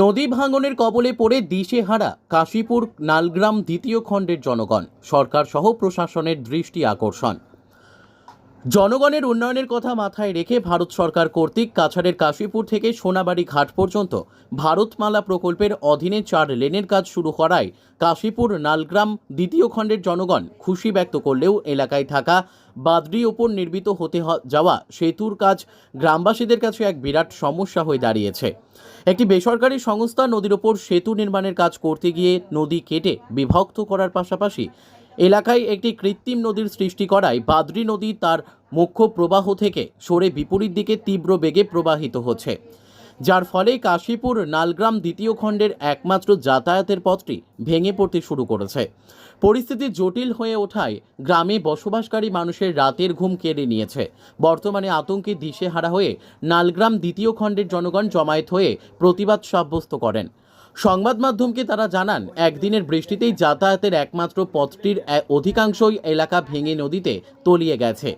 নদী ভাঙনের কবলে পড়ে দিশেহারা, কাশীপুর, নালগ্রাম দ্বিতীয় খণ্ডের জনগণ। সরকার সহ প্রশাসনের দৃষ্টি আকর্ষণ। জনগণের উন্নয়নের কথা মাথায় রেখে ভারত সরকার কর্তৃক কাছাড়ের কাশীপুর থেকে সোনাবাড়ি ঘাট পর্যন্ত ভারতমালা প্রকল্পের অধীনে চার লেনের কাজ শুরু করায় কাশীপুর নালগ্রাম দ্বিতীয় খণ্ডের জনগণ খুশি ব্যক্ত করলেও এলাকায় থাকা বাদরি ওপর নির্মিত হতে যাওয়া সেতুর কাজ গ্রামবাসীদের কাছে এক বিরাট সমস্যা হয়ে দাঁড়িয়েছে। একটি বেসরকারি সংস্থা নদীর ওপর সেতু নির্মাণের কাজ করতে গিয়ে নদী কেটে বিভক্ত করার পাশাপাশি এলাকায় একটি কৃত্রিম নদীর সৃষ্টি করায় বাদরি নদী তার মুখ্য প্রবাহ থেকে সরে বিপরীত দিকে তীব্র বেগে প্রবাহিত হচ্ছে। যার ফলে কাশীপুর, নালগ্রাম দ্বিতীয় খণ্ডের একমাত্র যাতায়াতের পথটি ভেঙে পড়তে শুরু করেছে। পরিস্থিতি জটিল হয়ে ওঠায় গ্রামে বসবাসকারী মানুষের রাতের ঘুম কেড়ে নিয়েছে। বর্তমানে আতঙ্কে দিশেহারা হয়ে নালগ্রাম দ্বিতীয় খণ্ডের জনগণ জমায়েত হয়ে প্রতিবাদ সাব্যস্ত করেন। সংবাদ মাধ্যমকে তারা জানান, একদিনের বৃষ্টিতেই যাতায়াতের একমাত্র পথটির অধিকাংশই এলাকা ভেঙে নদীতে তলিয়ে গেছে।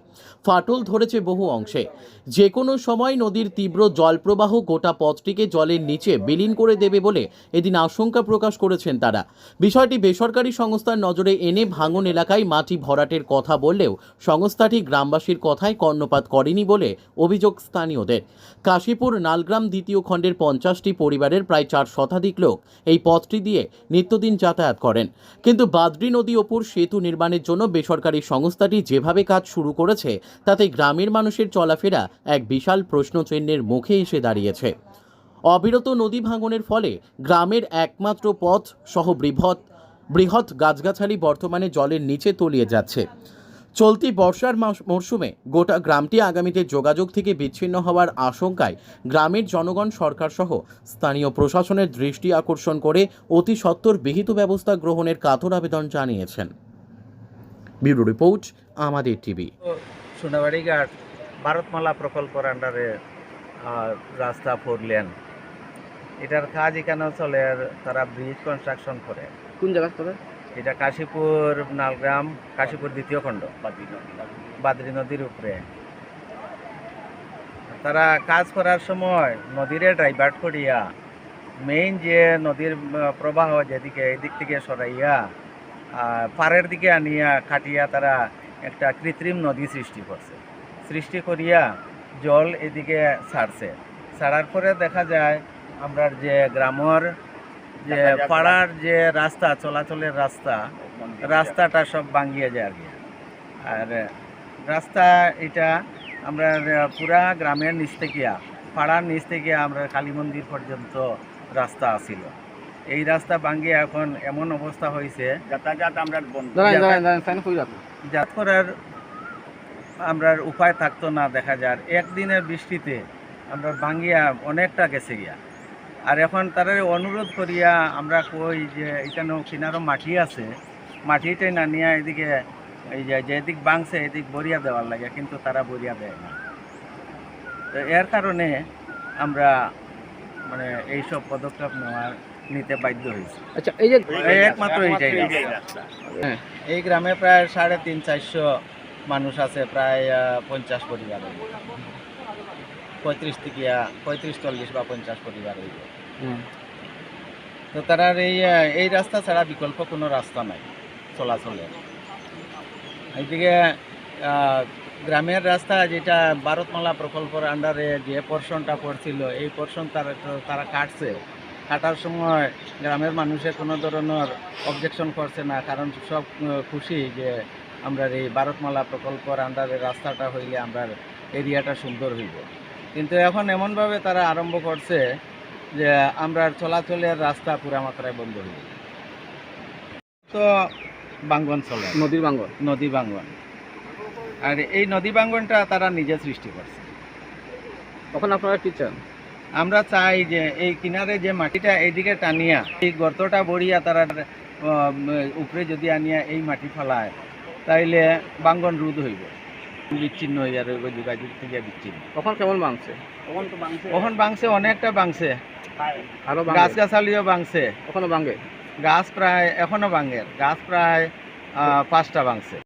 ফাটল ধরেছে বহু অংশে। যে কোনো সময় নদীর তীব্র জলপ্রবাহ গোটা পথটিকে জলের নিচে বিলীন করে দেবে বলে এদিন আশঙ্কা প্রকাশ করেছেন তারা। বিষয়টি বেসরকারি সংস্থার নজরে এনে ভাঙন এলাকায় মাটি ভরাটের কথা বললেও সংস্থাটি গ্রামবাসীর কথায় কর্ণপাত করেনি বলে অভিযোগ স্থানীয়দের। কাশীপুর নালগ্রাম দ্বিতীয় খণ্ডের পঞ্চাশটি পরিবারের প্রায় চার শতাধিক লোক এই পথটি দিয়ে নিত্যদিন যাতায়াত করেন। কিন্তু বাদরি নদী ওপর সেতু নির্মাণের জন্য বেসরকারি সংস্থাটি যেভাবে কাজ শুরু করেছে, তাতে গ্রামের মানুষের চলাফেরা এক বিশাল প্রশ্নচিহ্নের মুখে এসে দাঁড়িয়েছে। অবিরত নদী ভাঙনের ফলে গ্রামের একমাত্র পথ সহ বৃহৎ বৃহৎ গাছগাছালি বর্তমানে জলের নিচে তলিয়ে যাচ্ছে। চলতি বর্ষার মাস- মরশুমে গোটা গ্রামটি আগামীতে যোগাযোগ থেকে বিচ্ছিন্ন হওয়ার আশঙ্কায় গ্রামের জনগণ সরকার সহ স্থানীয় প্রশাসনের দৃষ্টি আকর্ষণ করে অতি সত্বর বিহিত ব্যবস্থা গ্রহণের কাতর আবেদন জানিয়েছেন। ব্যুরো রিপোর্ট আমাদের টিভি। সোনাবাড়িঘাট ভারতমালা প্রকল্পের আন্ডারে রাস্তা ফোর লেন এটার কাজ এখানেও চলে আর তারা ব্রিজ কনস্ট্রাকশন করে। কোন জায়গা করে এটা কাশীপুর নালগ্রাম, কাশীপুর দ্বিতীয় খণ্ড। বাদরি নদীর উপরে। তারা কাজ করার সময় নদীরে ড্রাইভার্ট করিয়া মেইন যে নদীর প্রবাহ যেদিকে, এদিক থেকে সরাইয়া পাড়ের দিকে আনিয়া কাটিয়া তারা একটা কৃত্রিম নদী সৃষ্টি করছে। সৃষ্টি করিয়া জল এদিকে ছাড়ছে। ছাড়ার পরে দেখা যায় আমরা যে গ্রামের যে পাড়ার যে রাস্তা চলাচলের রাস্তা রাস্তাটা সব ভাঙিয়ে যায় আর কি। আর রাস্তা এটা আমরা পুরা গ্রামের নিচ থেকে পাড়ার নিচ থেকে আমরা কালী মন্দির পর্যন্ত রাস্তা আছিল। এই রাস্তা ভাঙ্গিয়ে এখন এমন অবস্থা হয়েছে যাতায়াত আমরা যাত করার আমরা উপায় থাকতো না দেখা যায় একদিনের বৃষ্টিতে আমরা ভাঙ্গিয়া অনেকটা গেছে গিয়া। আর এখন তারা অনুরোধ করিয়া আমরা কই যে এখানেও কিনারও মাটি আছে মাটিটাই না নিয়ে এদিকে এই যে যেদিক বাংছে এদিক বরিয়া দেওয়ার লাগে কিন্তু তারা বরিয়া দেয় না তো এর কারণে আমরা মানে এইসব পদক্ষেপ নেওয়ার নিতে বাধ্য হয়েছি আচ্ছা এই যে একমাত্র এইটাই। হ্যাঁ। এই গ্রামে প্রায় সাড়ে তিন চারশো মানুষ আছে প্রায় পঞ্চাশ পরিবার। পঁয়ত্রিশ থেকে পঁয়ত্রিশ চল্লিশ বা পঞ্চাশ পরিবার হইব। তো তারা এই এই রাস্তা ছাড়া বিকল্প কোনো রাস্তা নাই চলাচলের। এইদিকে গ্রামের রাস্তা যেটা ভারতমালা প্রকল্পের আন্ডারে যে পোর্শনটা পড়ছিল এই পোর্শন তারা তারা কাটছে। কাটার সময় গ্রামের মানুষের কোনো ধরনের অবজেকশন করছে না কারণ সব খুশি যে আমরা এই ভারতমালা প্রকল্পের আন্ডারে রাস্তাটা হইলে আমরা এরিয়াটা সুন্দর হইব। কিন্তু এখন এমনভাবে তারা আরম্ভ করছে যে আমরা চলাচলের রাস্তা পুরা মাত্রায় বন্ধ হইব তো বাঙ্গন চলে নদীর বাঙ্গর নদী বাঙ্গন আর এই নদী বাঙ্গনটা তারা নিজে সৃষ্টি করছে। তখন আপনারা কি চান? আমরা চাই যে এই কিনারে যে মাটিটা এইদিকে টানিয়া এই গর্তটা বড়িয়া তারা উপরে যদি আনিয়া এই মাটি ফেলায় তাইলে বাঙ্গন রোধ হইব। বিচ্ছিন্ন হয়ে যাবে ওই যোগাযোগ থেকে বিচ্ছিন্ন। তখন কেমন বাংছে কখন বাংছে অনেকটা বাংছে আরও গাছ বাংছে গাছালিও বাংছে কখনো বাঙ্গে গাছ প্রায় এখনও বাঙ্গের গাছ প্রায় আহ, পাঁচটা বাংছে